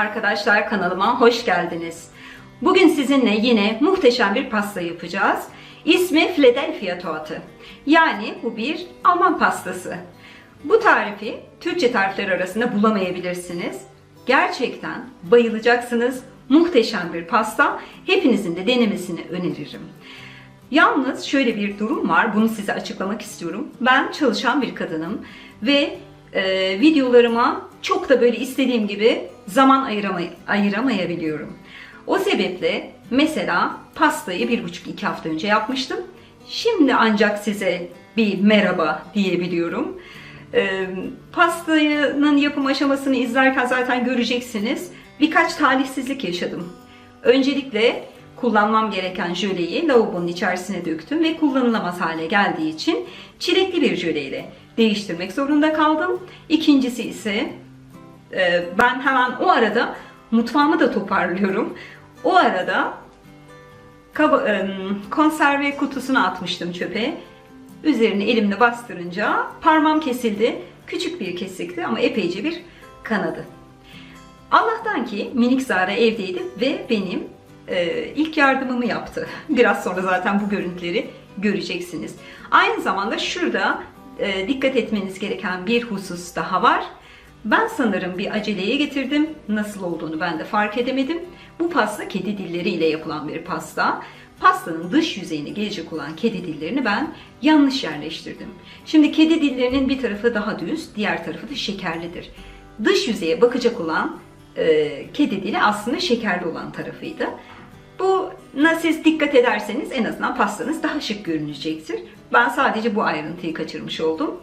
arkadaşlar kanalıma hoş geldiniz. Bugün sizinle yine muhteşem bir pasta yapacağız. İsmi Philadelphia Torte. Yani bu bir Alman pastası. Bu tarifi Türkçe tarifler arasında bulamayabilirsiniz. Gerçekten bayılacaksınız. Muhteşem bir pasta. Hepinizin de denemesini öneririm. Yalnız şöyle bir durum var. Bunu size açıklamak istiyorum. Ben çalışan bir kadınım ve e, videolarıma çok da böyle istediğim gibi zaman ayıramay- ayıramayabiliyorum. O sebeple mesela pastayı bir buçuk iki hafta önce yapmıştım. Şimdi ancak size bir merhaba diyebiliyorum. E, pastanın yapım aşamasını izlerken zaten göreceksiniz. Birkaç talihsizlik yaşadım. Öncelikle kullanmam gereken jöleyi lavabonun içerisine döktüm ve kullanılamaz hale geldiği için çilekli bir jöleyle değiştirmek zorunda kaldım. İkincisi ise e, ben hemen o arada mutfağımı da toparlıyorum. O arada e, konserve kutusuna atmıştım çöpe. Üzerine elimle bastırınca parmağım kesildi. Küçük bir kesikti ama epeyce bir kanadı. Allah'tan ki minik Zara evdeydi ve benim e, ilk yardımımı yaptı. Biraz sonra zaten bu görüntüleri göreceksiniz. Aynı zamanda şurada e, dikkat etmeniz gereken bir husus daha var. Ben sanırım bir aceleye getirdim. Nasıl olduğunu ben de fark edemedim. Bu pasta kedi dilleriyle yapılan bir pasta. Pastanın dış yüzeyine gelecek olan kedi dillerini ben yanlış yerleştirdim. Şimdi kedi dillerinin bir tarafı daha düz, diğer tarafı da şekerlidir. Dış yüzeye bakacak olan e, kedi dili aslında şekerli olan tarafıydı. Buna siz dikkat ederseniz en azından pastanız daha şık görünecektir. Ben sadece bu ayrıntıyı kaçırmış oldum.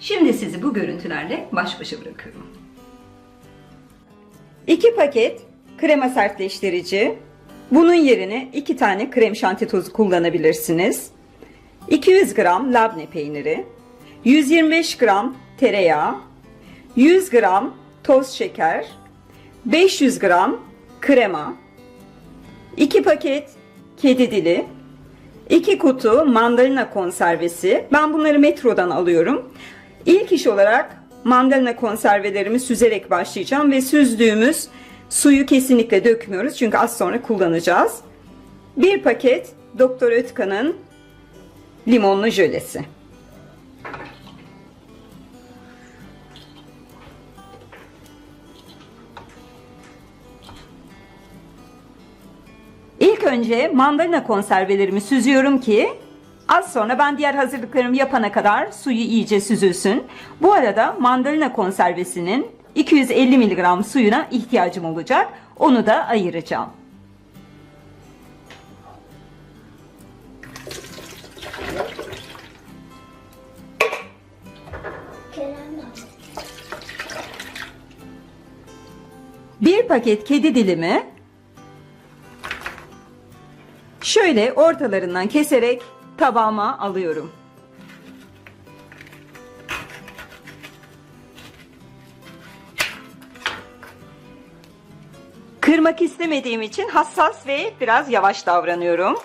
Şimdi sizi bu görüntülerle baş başa bırakıyorum. 2 paket krema sertleştirici. Bunun yerine 2 tane krem şanti tozu kullanabilirsiniz. 200 gram labne peyniri, 125 gram tereyağı, 100 gram toz şeker, 500 gram krema, 2 paket kedi dili, 2 kutu mandalina konservesi. Ben bunları metrodan alıyorum. İlk iş olarak mandalina konservelerimi süzerek başlayacağım ve süzdüğümüz suyu kesinlikle dökmüyoruz çünkü az sonra kullanacağız. 1 paket Doktor Ötkan'ın limonlu jölesi. Önce mandalina konservelerimi süzüyorum ki az sonra ben diğer hazırlıklarımı yapana kadar suyu iyice süzülsün. Bu arada mandalina konservesinin 250 mg suyuna ihtiyacım olacak. Onu da ayıracağım. Bir paket kedi dilimi şöyle ortalarından keserek tabağıma alıyorum. Kırmak istemediğim için hassas ve biraz yavaş davranıyorum.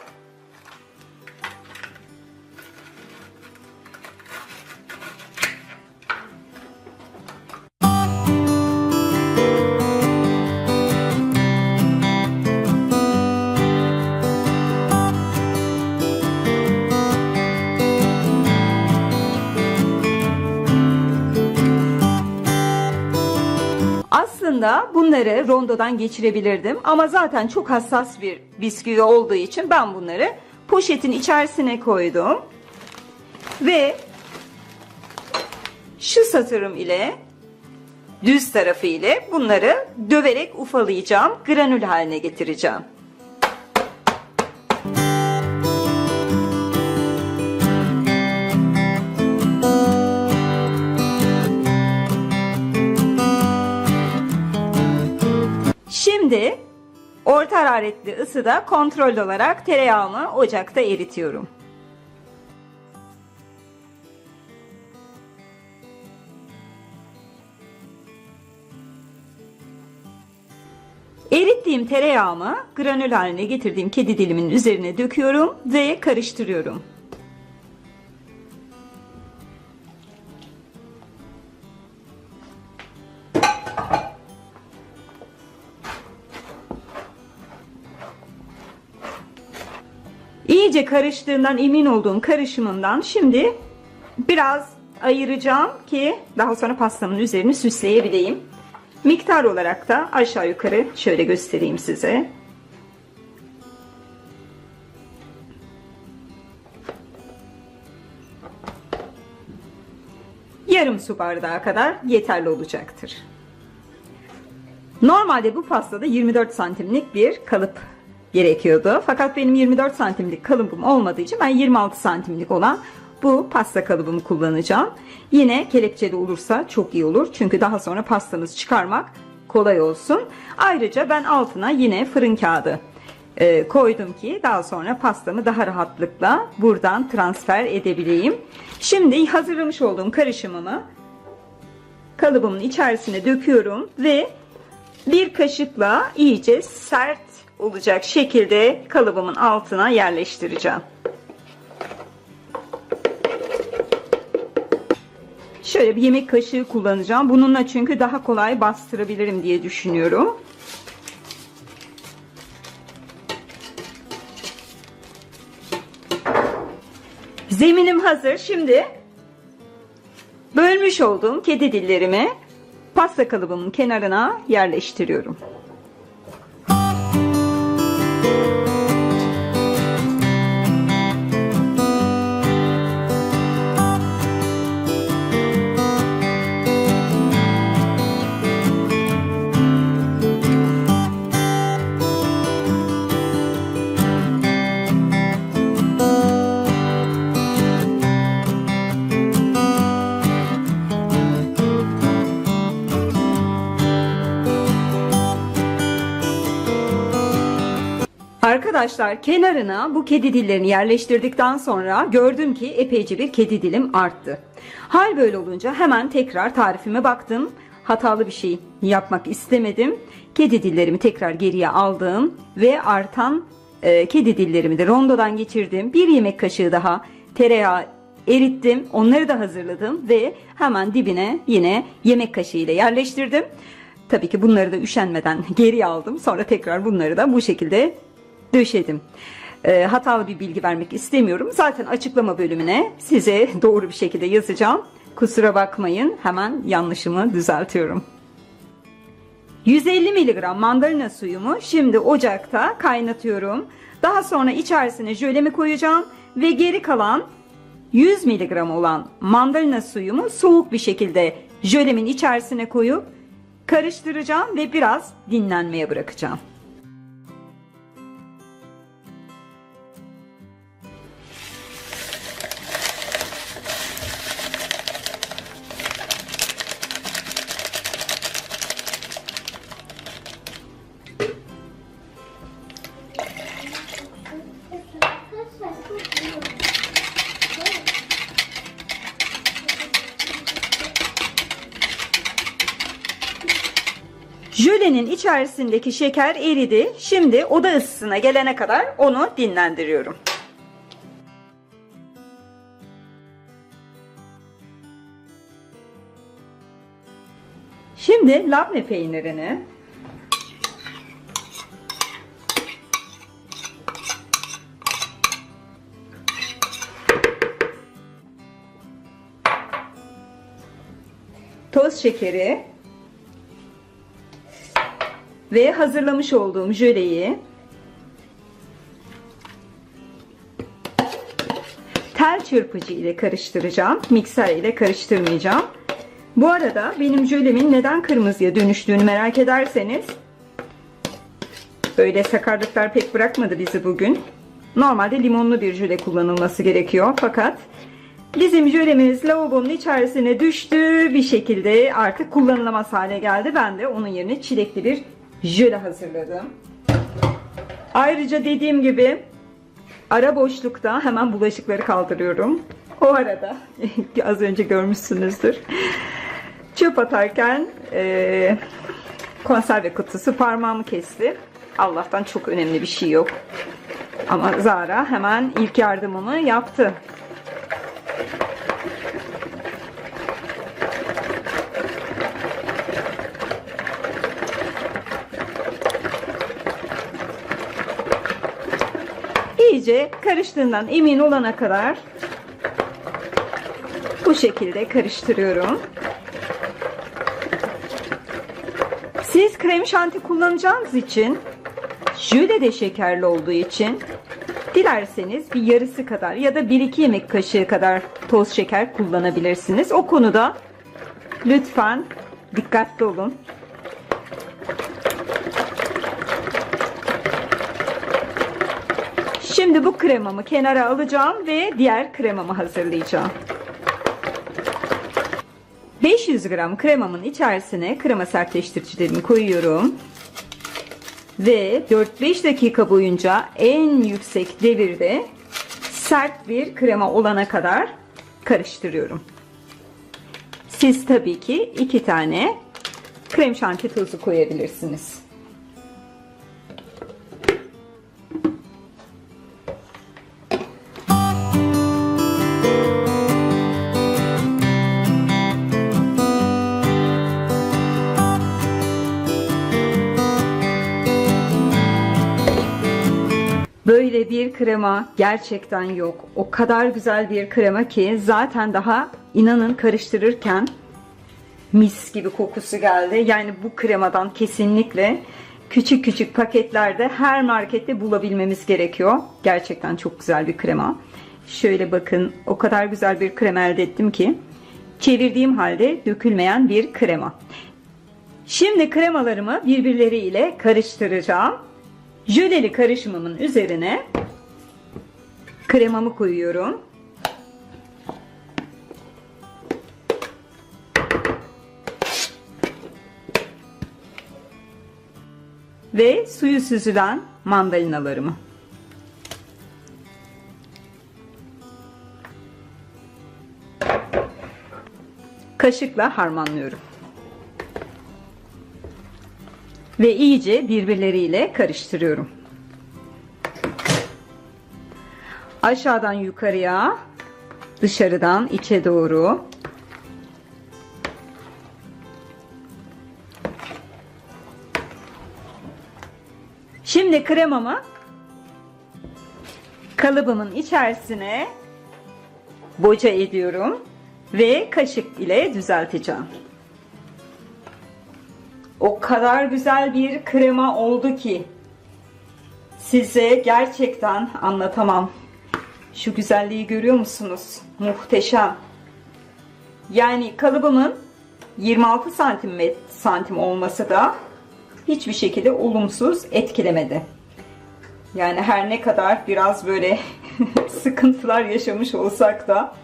Aslında bunları rondodan geçirebilirdim ama zaten çok hassas bir bisküvi olduğu için ben bunları poşetin içerisine koydum. Ve şu satırım ile düz tarafı ile bunları döverek ufalayacağım, granül haline getireceğim. Şimdi orta hararetli ısıda kontrol olarak tereyağımı ocakta eritiyorum. Erittiğim tereyağımı granül haline getirdiğim kedi dilimin üzerine döküyorum ve karıştırıyorum. İyice karıştığından emin olduğum karışımından şimdi biraz ayıracağım ki daha sonra pastamın üzerini süsleyebileyim. Miktar olarak da aşağı yukarı şöyle göstereyim size. Yarım su bardağı kadar yeterli olacaktır. Normalde bu pastada 24 santimlik bir kalıp gerekiyordu. Fakat benim 24 santimlik kalıbım olmadığı için ben 26 santimlik olan bu pasta kalıbımı kullanacağım. Yine kelepçeli olursa çok iyi olur. Çünkü daha sonra pastamızı çıkarmak kolay olsun. Ayrıca ben altına yine fırın kağıdı e, koydum ki daha sonra pastamı daha rahatlıkla buradan transfer edebileyim. Şimdi hazırlamış olduğum karışımımı kalıbımın içerisine döküyorum ve bir kaşıkla iyice sert olacak şekilde kalıbımın altına yerleştireceğim. Şöyle bir yemek kaşığı kullanacağım. Bununla çünkü daha kolay bastırabilirim diye düşünüyorum. Zeminim hazır. Şimdi bölmüş olduğum kedi dillerimi pasta kalıbımın kenarına yerleştiriyorum. Arkadaşlar kenarına bu kedi dillerini yerleştirdikten sonra gördüm ki epeyce bir kedi dilim arttı. Hal böyle olunca hemen tekrar tarifime baktım. Hatalı bir şey yapmak istemedim. Kedi dillerimi tekrar geriye aldım ve artan e, kedi dillerimi de rondodan geçirdim. Bir yemek kaşığı daha tereyağı erittim. Onları da hazırladım ve hemen dibine yine yemek kaşığı ile yerleştirdim. Tabii ki bunları da üşenmeden geri aldım. Sonra tekrar bunları da bu şekilde döşedim. E, hatalı bir bilgi vermek istemiyorum. Zaten açıklama bölümüne size doğru bir şekilde yazacağım. Kusura bakmayın hemen yanlışımı düzeltiyorum. 150 mg mandalina suyumu şimdi ocakta kaynatıyorum. Daha sonra içerisine jölemi koyacağım ve geri kalan 100 mg olan mandalina suyumu soğuk bir şekilde jölemin içerisine koyup karıştıracağım ve biraz dinlenmeye bırakacağım. Jölenin içerisindeki şeker eridi. Şimdi oda ısısına gelene kadar onu dinlendiriyorum. Şimdi labne peynirini toz şekeri ve hazırlamış olduğum jöleyi tel çırpıcı ile karıştıracağım. Mikser ile karıştırmayacağım. Bu arada benim jölemin neden kırmızıya dönüştüğünü merak ederseniz böyle sakarlıklar pek bırakmadı bizi bugün. Normalde limonlu bir jöle kullanılması gerekiyor. Fakat bizim jölemiz lavabonun içerisine düştü. Bir şekilde artık kullanılamaz hale geldi. Ben de onun yerine çilekli bir jöle hazırladım. Ayrıca dediğim gibi ara boşlukta hemen bulaşıkları kaldırıyorum. O arada az önce görmüşsünüzdür. Çöp atarken e, konserve kutusu parmağımı kesti. Allah'tan çok önemli bir şey yok. Ama Zara hemen ilk yardımımı yaptı. İyice karıştığından emin olana kadar bu şekilde karıştırıyorum. Siz krem şanti kullanacağınız için jöle de şekerli olduğu için dilerseniz bir yarısı kadar ya da 1-2 yemek kaşığı kadar toz şeker kullanabilirsiniz. O konuda lütfen dikkatli olun. Şimdi bu kremamı kenara alacağım ve diğer kremamı hazırlayacağım. 500 gram kremamın içerisine krema sertleştiricilerimi koyuyorum. Ve 4-5 dakika boyunca en yüksek devirde sert bir krema olana kadar karıştırıyorum. Siz tabii ki 2 tane krem şanti tozu koyabilirsiniz. Krema gerçekten yok. O kadar güzel bir krema ki zaten daha inanın karıştırırken mis gibi kokusu geldi. Yani bu kremadan kesinlikle küçük küçük paketlerde her markette bulabilmemiz gerekiyor. Gerçekten çok güzel bir krema. Şöyle bakın o kadar güzel bir krema elde ettim ki çevirdiğim halde dökülmeyen bir krema. Şimdi kremalarımı birbirleriyle karıştıracağım. Jöleli karışımımın üzerine kremamı koyuyorum. Ve suyu süzülen mandalinalarımı. Kaşıkla harmanlıyorum. ve iyice birbirleriyle karıştırıyorum. Aşağıdan yukarıya, dışarıdan içe doğru Şimdi kremamı kalıbımın içerisine boca ediyorum ve kaşık ile düzelteceğim. O kadar güzel bir krema oldu ki size gerçekten anlatamam. Şu güzelliği görüyor musunuz? Muhteşem. Yani kalıbımın 26 santim, santim olması da hiçbir şekilde olumsuz etkilemedi. Yani her ne kadar biraz böyle sıkıntılar yaşamış olsak da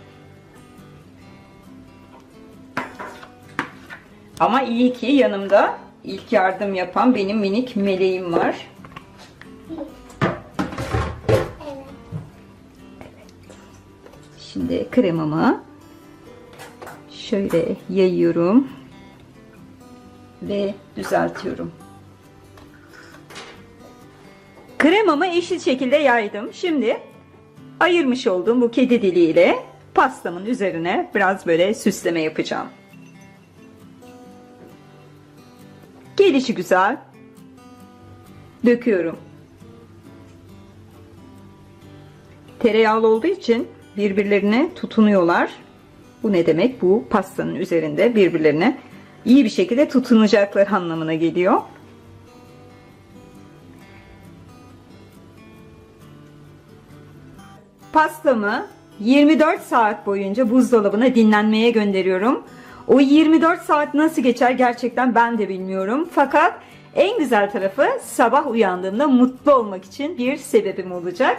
ama iyi ki yanımda ilk yardım yapan benim minik meleğim var. Şimdi kremamı şöyle yayıyorum ve düzeltiyorum. Kremamı eşit şekilde yaydım. Şimdi ayırmış olduğum bu kedi diliyle pastamın üzerine biraz böyle süsleme yapacağım. Gelişi güzel. Döküyorum. Tereyağlı olduğu için birbirlerine tutunuyorlar. Bu ne demek? Bu pastanın üzerinde birbirlerine iyi bir şekilde tutunacaklar anlamına geliyor. Pastamı 24 saat boyunca buzdolabına dinlenmeye gönderiyorum. O 24 saat nasıl geçer gerçekten ben de bilmiyorum. Fakat en güzel tarafı sabah uyandığımda mutlu olmak için bir sebebim olacak.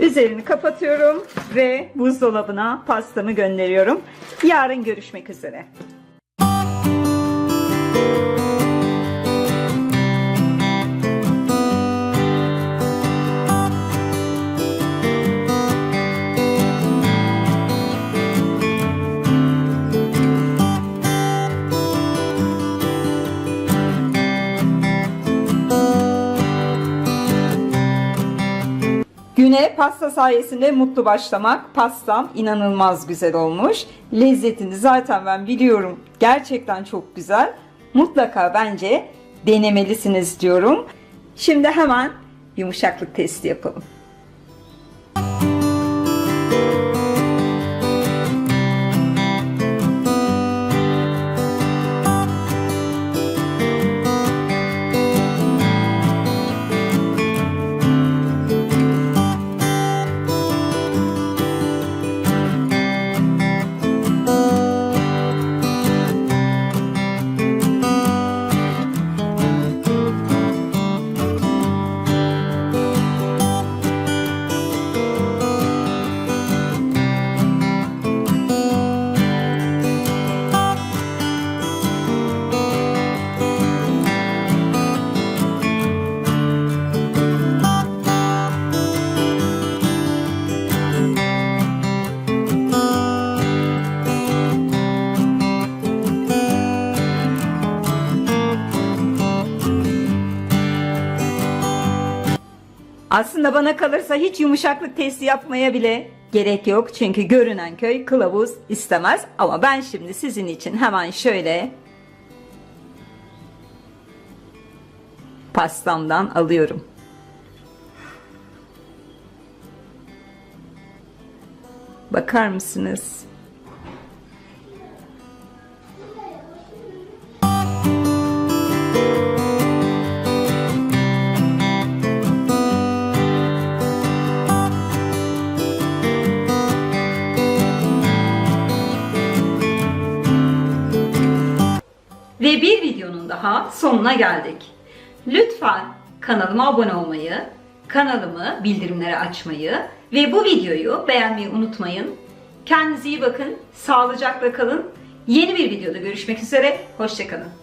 Üzerini kapatıyorum ve buzdolabına pastamı gönderiyorum. Yarın görüşmek üzere. Güne pasta sayesinde mutlu başlamak. Pastam inanılmaz güzel olmuş. Lezzetini zaten ben biliyorum. Gerçekten çok güzel. Mutlaka bence denemelisiniz diyorum. Şimdi hemen yumuşaklık testi yapalım. Aslında bana kalırsa hiç yumuşaklık testi yapmaya bile gerek yok. Çünkü görünen köy kılavuz istemez. Ama ben şimdi sizin için hemen şöyle pastamdan alıyorum. Bakar mısınız? Daha sonuna geldik. Lütfen kanalıma abone olmayı, kanalımı bildirimleri açmayı ve bu videoyu beğenmeyi unutmayın. Kendinize iyi bakın, sağlıcakla kalın. Yeni bir videoda görüşmek üzere, hoşçakalın.